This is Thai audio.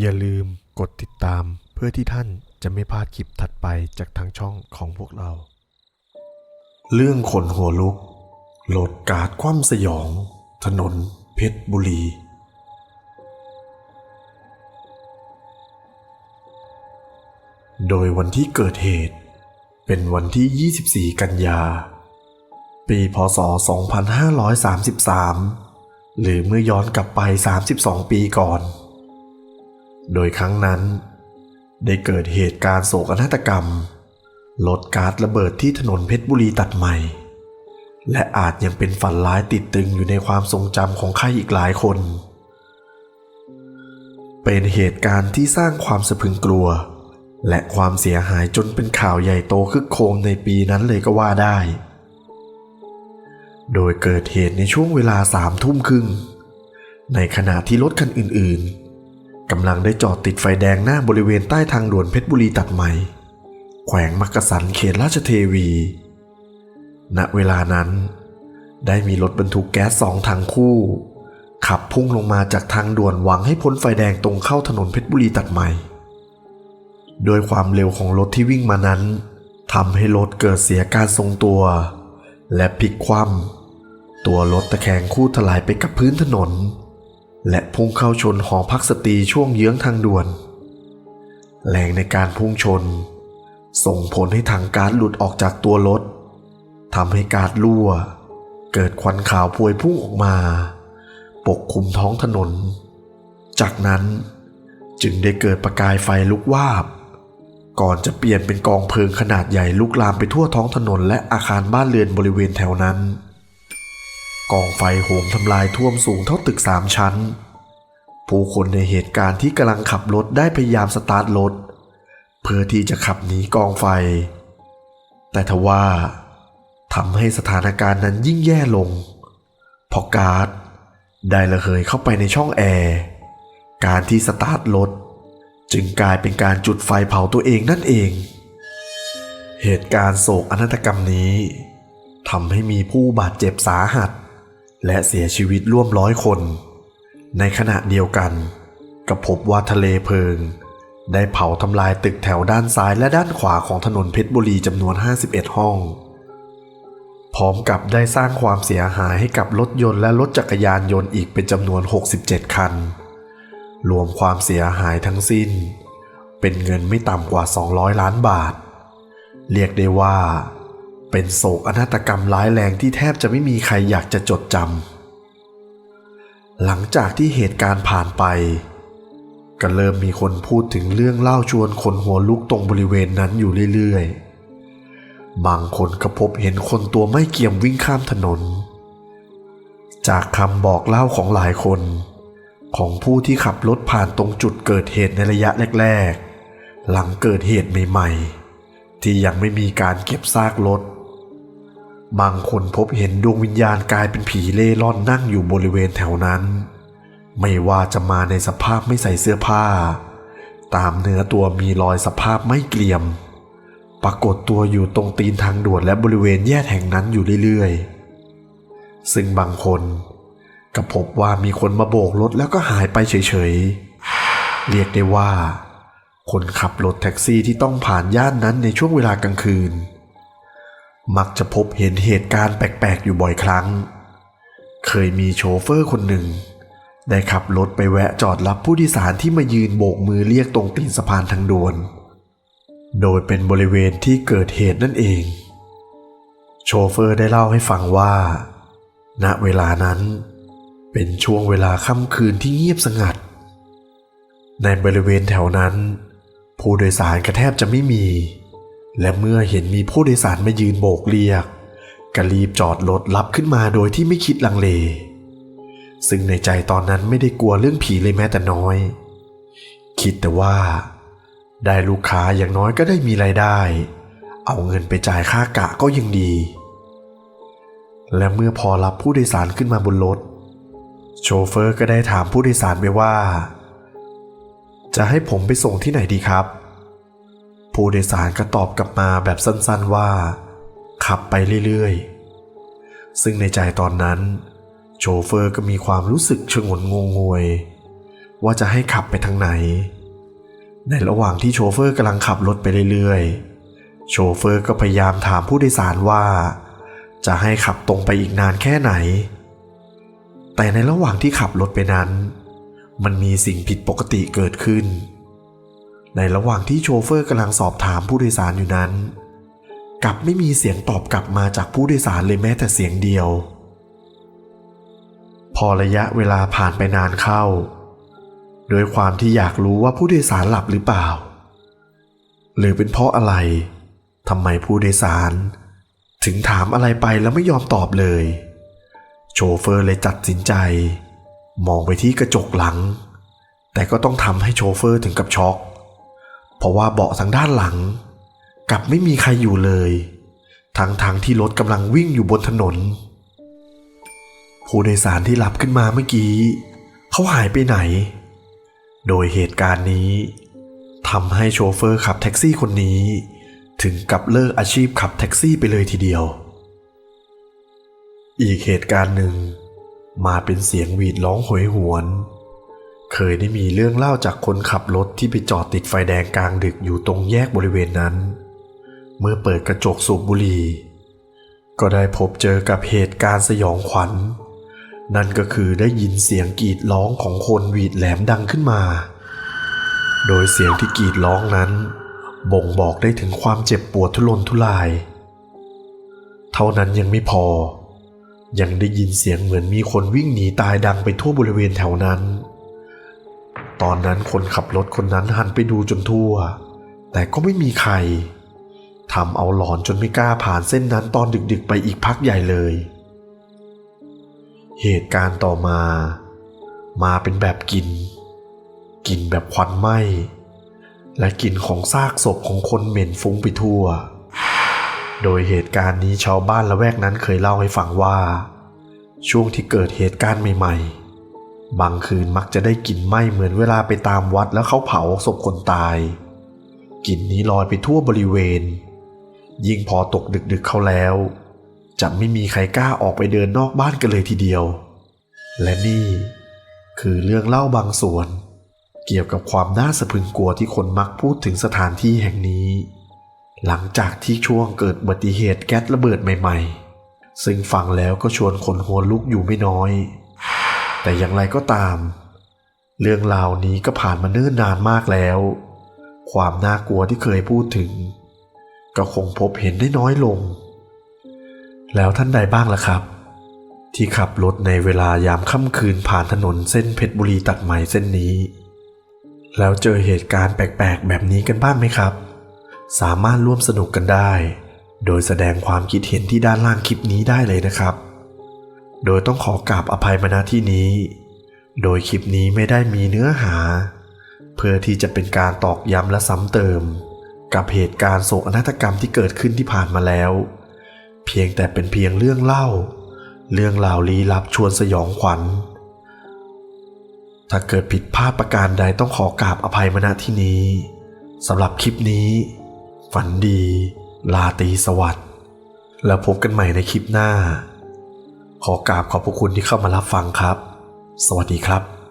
อย่าลืมกดติดตามเพื่อที่ท่านจะไม่พลาดคลิปถัดไปจากทางช่องของพวกเรา เรื่องขนหัวลุกโหลดการ์ดคว่ำสยอง ถนน เพชรบุรี โดยวันที่เกิดเหตุ เป็นวันที่ 24 กันยา ปีพศ 2533 หรือเมื่อย้อนกลับไป 32 ปีก่อน โดยครั้งนั้น ได้เกิดเหตุการณ์โศกนาฏกรรมรถการ์ดระเบิดที่ถนนเพชรบุรีตัดใหม่ และอาจยังเป็นฝันร้ายติดตึงอยู่ในความทรงจำของใครอีกหลายคน เป็นเหตุการณ์ที่สร้างความสะพึงกลัว และความเสียหายจนเป็นข่าวใหญ่โตคึกโครมในปีนั้นเลยก็ว่าได้ โดยเกิดเหตุในช่วงเวลาสามทุ่มครึ่ง ในขณะที่รถคันอื่นๆ กำลังได้จอดติดไฟแดงหน้าบริเวณใต้ทางด่วนเพชรบุรีตัดใหม่ แขวงมักกะสันเขตราชเทวี ณ เวลานั้น ได้มีรถบรรทุกแก๊สสองทางคู่ ขับพุ่งลงมาจากทางด่วนหวังให้พ้นไฟแดงตรงเข้าถนนเพชรบุรีตัดใหม่ โดยความเร็วของรถที่วิ่งมานั้นทำให้รถเกิดเสียการทรงตัว และพลิกคว่ำตัวรถตะแคงคู่ถลายไปกับพื้นถนน และพุ่งเข้าชนหอพักสตรีช่วงเยื้องทางด่วน แรงในการพุ่งชน ส่งผลให้ถังก๊าซหลุดออกจากตัวรถทำให้ก๊าซรั่ว เกิดควันขาวพวยพุ่งออกมา ปกคลุมท้องถนน จากนั้นจึงได้เกิดประกายไฟลุกวาบ ก่อนจะเปลี่ยนเป็นกองเพลิงขนาดใหญ่ลุกลามไปทั่วท้องถนนและอาคารบ้านเรือนบริเวณแถวนั้น กองไฟโหมทำลายท่วมสูงเท่าตึกสามชั้น ผู้คนในเหตุการณ์ที่กำลังขับรถได้พยายามสตาร์ทรถ เพื่อที่จะขับหนีกองไฟ แต่ทว่าทำให้สถานการณ์นั้นยิ่งแย่ลงเพราะการ์ดได้ระเหยเข้าไปในช่องแอร์ การที่สตาร์ทรถจึงกลายเป็นการจุดไฟเผาตัวเองนั่นเอง เหตุการณ์โศกอนาตกรรมนี้ทำให้มีผู้บาดเจ็บสาหัส และเสียชีวิตร่วมร้อยคน ในขณะเดียวกันก็พบว่าทะเลเพลิง ได้เผาทำลายตึกแถวด้านซ้ายและด้านขวาของถนนเพชรบุรีจำนวน 51 ห้อง พร้อมกับได้สร้างความเสียหายให้กับรถยนต์และรถจักรยานยนต์อีกเป็นจำนวน 67 คัน รวมความเสียหายทั้งสิ้น เป็นเงินไม่ต่ำกว่า 200 ล้านบาท เรียกได้ว่า เป็นโศกอนาฏกรรมร้ายแรงที่แทบจะไม่มีใครอยากจะจดจำหลังจากที่เหตุการณ์ผ่านไป ก็เริ่มมีคนพูดถึงเรื่องเล่าชวนคนหัวลุกตรงบริเวณนั้นอยู่เรื่อยๆ บางคนก็พบเห็นคนตัวไม่เกี่ยมวิ่งข้ามถนน จากคำบอกเล่าของหลายคนของผู้ที่ขับรถผ่านตรงจุดเกิดเหตุในระยะแรก ๆ หลังเกิดเหตุใหม่ ๆ ที่ยังไม่มีการเก็บซากรถ บางคนพบเห็นดวงวิญญาณกลายเป็นผีเล่ร่อนนั่งอยู่บริเวณแถวนั้น ไม่ว่าจะมาในสภาพไม่ใส่เสื้อผ้า ตามเนื้อตัวมีรอยสภาพไม่เกลี่ยม ปรากฏตัวอยู่ตรงตีนทางด่วนและบริเวณแยกแห่งนั้นอยู่เรื่อยๆ ซึ่งบางคนก็พบว่ามีคนมาโบกรถแล้วก็หายไปเฉยๆ เรียกได้ว่า คนขับรถแท็กซี่ที่ต้องผ่านย่านนั้นในช่วงเวลากลางคืน มักจะพบเห็นเหตุการณ์แปลกๆอยู่บ่อยครั้ง เคยมีโชเฟอร์คนหนึ่ง ได้ขับรถไปแวะจอดรับผู้โดยสารที่มายืนโบกมือเรียกตรงตีนสะพานทางด่วน โดยเป็นบริเวณที่เกิดเหตุนั่นเอง โชเฟอร์ได้เล่าให้ฟังว่า ณเวลานั้น เป็นช่วงเวลาค่ำคืนที่เงียบสงัด ในบริเวณแถวนั้น ผู้โดยสารก็แทบจะไม่มี และเมื่อเห็นมีผู้โดยสารมายืนโบกเรียกก็รีบจอดรถรับขึ้นมาโดยที่ไม่คิดลังเล ซึ่งในใจตอนนั้นไม่ได้กลัวเรื่องผีเลยแม้แต่น้อย คิดแต่ว่า ได้ลูกค้าอย่างน้อยก็ได้มีรายได้ เอาเงินไปจ่ายค่ากะก็ยังดี และเมื่อพอรับผู้โดยสารขึ้นมาบนรถ โชเฟอร์ก็ได้ถามผู้โดยสารไปว่า จะให้ผมไปส่งที่ไหนดีครับ ผู้โดยสารก็ตอบกลับมาแบบสั้นๆว่า ขับไปเรื่อยๆ ซึ่งในใจตอนนั้น โชเฟอร์ก็มีความรู้สึกชงนงงงวย ว่าจะให้ขับไปทางไหน ในระหว่างที่โชเฟอร์กำลังขับรถไปเรื่อยๆ โชเฟอร์ก็พยายามถามผู้โดยสารว่า จะให้ขับตรงไปอีกนานแค่ไหน แต่ในระหว่างที่ขับรถไปนั้น มันมีสิ่งผิดปกติเกิดขึ้น ในระหว่างที่โชเฟอร์กำลังสอบถามผู้โดยสารอยู่นั้น กลับไม่มีเสียงตอบกลับมาจากผู้โดยสารเลยแม้แต่เสียงเดียว พอระยะเวลาผ่านไปนานเข้า โดยความที่อยากรู้ว่าผู้โดยสารหลับหรือเปล่า หรือเป็นเพราะอะไรทำไมผู้โดยสาร ถึงถามอะไรไปแล้วไม่ยอมตอบเลย โชเฟอร์เลยตัดสินใจ มองไปที่กระจกหลัง แต่ก็ต้องทำให้โชเฟอร์ถึงกับช็อกเพราะว่าเบาะทางด้านหลัง กลับไม่มีใครอยู่เลยทั้งทางที่รถกำลังวิ่งอยู่บนถนน ผู้โดยสารที่หลับขึ้นมาเมื่อกี้ เขาหายไปไหน โดยเหตุการณ์นี้ทำให้โชเฟอร์ขับแท็กซี่คนนี้ ถึงกับเลิกอาชีพขับแท็กซี่ไปเลยทีเดียว อีกเหตุการณ์หนึ่งมาเป็นเสียงหวีดร้องโหยหวน เคยได้มีเรื่องเล่าจากคนขับรถที่ไปจอดติดไฟแดงกลางดึกอยู่ตรงแยกบริเวณนั้น เมื่อเปิดกระจกสูบบุหรี่ ก็ได้พบเจอกับเหตุการณ์สยองขวัญ นั่นก็คือได้ยินเสียงกรีดร้องของคนหวีดแหลมดังขึ้นมา โดยเสียงที่กรีดร้องนั้น บ่งบอกได้ถึงความเจ็บปวดทุรนทุราย เท่านั้นยังไม่พอ ยังได้ยินเสียงเหมือนมีคนวิ่งหนีตายดังไปทั่วบริเวณแถวนั้น ตอนนั้นคนขับรถคนนั้นหันไปดูจนทั่ว แต่ก็ไม่มีใครทำเอาหลอนจนไม่กล้าผ่านเส้นนั้นตอนดึกๆ ไปอีกพักใหญ่เลย เหตุการณ์ต่อมา มาเป็นแบบกลิ่นกลิ่นแบบควันไหม้และกลิ่นของซากศพของคนเหม็นฟุ้งไปทั่ว โดยเหตุการณ์นี้ชาวบ้านละแวกนั้นเคยเล่าให้ฟังว่า ช่วงที่เกิดเหตุการณ์ใหม่ ๆ บางคืนมักจะได้กลิ่นไหม้เหมือนเวลาไปตามวัดแล้วเขาเผาศพคนตายกลิ่นนี้ลอยไปทั่วบริเวณ ยิ่งพอตกดึกๆเข้าแล้ว จะไม่มีใครกล้าออกไปเดินนอกบ้านกันเลยทีเดียว และนี่คือเรื่องเล่าบางส่วน เกี่ยวกับความน่าสะพรึงกลัวที่คนมักพูดถึงสถานที่แห่งนี้ หลังจากที่ช่วงเกิดอุบัติเหตุแก๊สระเบิดใหม่ ๆ ซึ่งฟังแล้วก็ชวนคนหัวลุกอยู่ไม่น้อย แต่อย่างไรก็ตาม เรื่องราวนี้ก็ผ่านมาเนิ่นนานมากแล้ว ความน่ากลัวที่เคยพูดถึง ก็คงพบเห็นได้น้อยลง แล้วท่านใดบ้างล่ะครับ ที่ขับรถในเวลายามค่ำคืนผ่านถนนเส้นเพชรบุรีตัดใหม่เส้นนี้ แล้วเจอเหตุการณ์แปลกๆ แบบนี้กันบ้างไหมครับ สามารถร่วมสนุกกันได้ โดยแสดงความคิดเห็นที่ด้านล่างคลิปนี้ได้เลยนะครับ โดยต้องขอกราบอภัยมาณที่นี้ โดยคลิปนี้ไม่ได้มีเนื้อหา เพื่อที่จะเป็นการตอกย้ำและซ้ำเติม กับเหตุการณ์โศกนาฏกรรมที่เกิดขึ้นที่ผ่านมาแล้ว เพียงแต่เป็นเพียงเรื่องเล่า เรื่องราวลี้ลับชวนสยองขวัญ ถ้าเกิดผิดพลาดประการใดต้องขอกราบอภัยมาณที่นี้สำหรับคลิปนี้ ฝันดี ลาตีสวัสดิ์แล้วพบกันใหม่ในคลิปหน้า ขอกราบขอบพระคุณที่เข้ามารับฟังครับ สวัสดีครับ